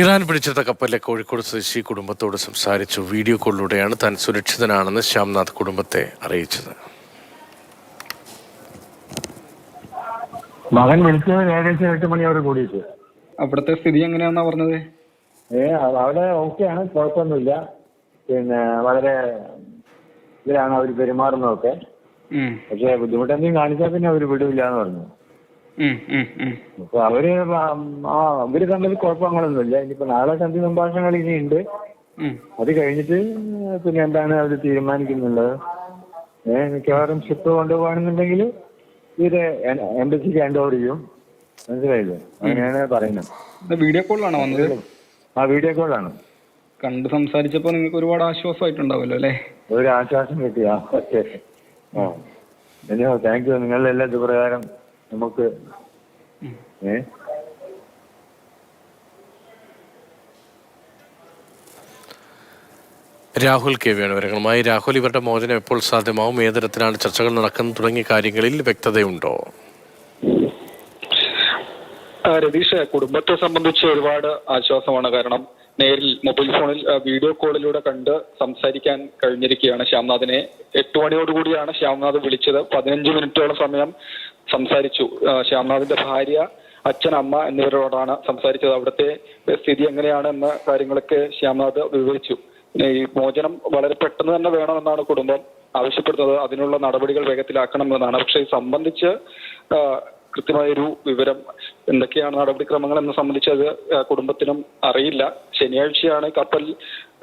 Iran പിടിച്ചെടുത്ത കപ്പലിലെ കോഴിക്കോട് സ്വദേശി കുടുംബത്തോട് സംസാരിച്ചു. വീഡിയോ കോളിലൂടെയാണ് താൻ സുരക്ഷിതനാണെന്ന് ശ്യാംനാഥ് കുടുംബത്തെ അറിയിച്ചത്. മകൻ വിളിച്ചത് ഏകദേശം എട്ട് മണി അവർ കൂടിയിട്ട്. അവിടുത്തെ സ്ഥിതി എങ്ങനെയാണെന്നാ പറഞ്ഞത്? ഏ അവിടെ ഓക്കെയാണ് കുഴപ്പമൊന്നുമില്ല. പിന്നെ വളരെ ഇതിലാണ് അവർ പെരുമാറുന്നതൊക്കെ. പക്ഷെ ബുദ്ധിമുട്ടെന്തെങ്കിലും കാണിച്ചാൽ പിന്നെ അവർ വിടില്ല എന്ന് പറഞ്ഞു. അപ്പൊ അവർ ആ അവർ തമ്മിൽ കുഴപ്പങ്ങളൊന്നുമില്ല. ഇനിയിപ്പോ നാളെ സന്ധി സംഭാഷണങ്ങൾ ഇനിയുണ്ട്. അത് കഴിഞ്ഞിട്ട് പിന്നെ എന്താണ് തീരുമാനിക്കുന്നത്. തീരുമാനിക്കുന്നുള്ളത്? ഏഹ് മിക്കവാറും ഷിപ്പ് കൊണ്ടുപോകണമെന്നുണ്ടെങ്കിൽ ഇത് എംബസിക്ക് ഹാൻഡ് ഓവർ ചെയ്യും. മനസ്സിലായില്ലേ? അങ്ങനെയാണ് പറയുന്നത്. വീഡിയോ കോളിലാണോ വന്നത്? ആ വീഡിയോ കോളാണ് കണ്ട് സംസാരിച്ചപ്പോ നിങ്ങൾക്ക് ഒരുപാട് ആശ്വാസമായിട്ടുണ്ടാവുമല്ലോ അല്ലേ? ഒരു ആശ്വാസം കിട്ടിയാ എനിയോ താങ്ക് യു നിങ്ങളുടെ എല്ലാ ഇതുപ്രകാരം നമുക്ക് ഏ? രാഹുൽ കെ വിയാണ് വിവരങ്ങളുമായി. രാഹുൽ ഇവരുടെ മോചനം എപ്പോൾ സാധ്യമാവും? ഏതരത്തിലാണ് ചർച്ചകൾ നടക്കുന്നത് തുടങ്ങിയ കാര്യങ്ങളിൽ വ്യക്തതയുണ്ടോ? രതീഷ് കുടുംബത്തെ സംബന്ധിച്ച് ഒരുപാട് ആശ്വാസമാണ്. കാരണം നേരിൽ മൊബൈൽ ഫോണിൽ വീഡിയോ കോളിലൂടെ കണ്ട് സംസാരിക്കാൻ കഴിഞ്ഞിരിക്കുകയാണ് ശ്യാംനാഥിനെ. എട്ട് മണിയോടുകൂടിയാണ് ശ്യാംനാഥ് വിളിച്ചത്. പതിനഞ്ച് മിനിറ്റോളം സമയം സംസാരിച്ചു. ശ്യാംനാഥിന്റെ ഭാര്യ അച്ഛൻ അമ്മ എന്നിവരോടാണ് സംസാരിച്ചത്. അവിടുത്തെ സ്ഥിതി എങ്ങനെയാണ് എന്ന കാര്യങ്ങളൊക്കെ ശ്യാംനാഥ് വിവരിച്ചു. ഈ മോചനം വളരെ പെട്ടെന്ന് തന്നെ വേണമെന്നാണ് കുടുംബം ആവശ്യപ്പെടുന്നത്. അതിനുള്ള നടപടികൾ വേഗത്തിലാക്കണം എന്നതാണ് പക്ഷേ ഇത് സംബന്ധിച്ച് കൃത്യമായൊരു വിവരം എന്തൊക്കെയാണ് നടപടിക്രമങ്ങൾ എന്ന് സംബന്ധിച്ച് അത് കുടുംബത്തിനും അറിയില്ല. ശനിയാഴ്ചയാണ് കപ്പൽ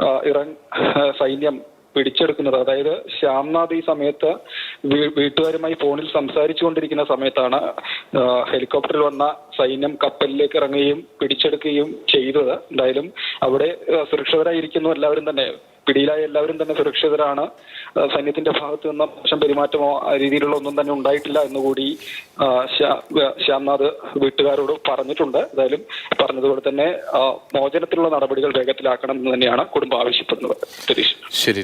ആ, സൈന്യം പിടിച്ചെടുക്കുന്നത്. അതായത് ശ്യാംനാഥ് ഈ സമയത്ത് വീട്ടുകാരുമായി ഫോണിൽ സംസാരിച്ചുകൊണ്ടിരിക്കുന്ന സമയത്താണ് ഹെലികോപ്റ്ററിൽ വന്ന സൈന്യം കപ്പലിലേക്ക് ഇറങ്ങുകയും പിടിച്ചെടുക്കുകയും ചെയ്തത്. എന്തായാലും അവിടെ സുരക്ഷിതരായിരിക്കുന്നു എല്ലാവരും തന്നെ. പിടിയിലായ എല്ലാവരും തന്നെ സുരക്ഷിതരാണ്. സൈന്യത്തിന്റെ ഭാഗത്ത് നിന്ന് മോശം പെരുമാറ്റമോ രീതിയിലുള്ള ഒന്നും തന്നെ ഉണ്ടായിട്ടില്ല എന്നുകൂടി കൂടി ശ്യാ- ശ്യാംനാഥ് വീട്ടുകാരോട് പറഞ്ഞിട്ടുണ്ട്. എന്തായാലും പറഞ്ഞതുപോലെ തന്നെ മോചനത്തിലുള്ള നടപടികൾ വേഗത്തിലാക്കണം എന്ന് തന്നെയാണ് കുടുംബം ആവശ്യപ്പെടുന്നത്. ശരി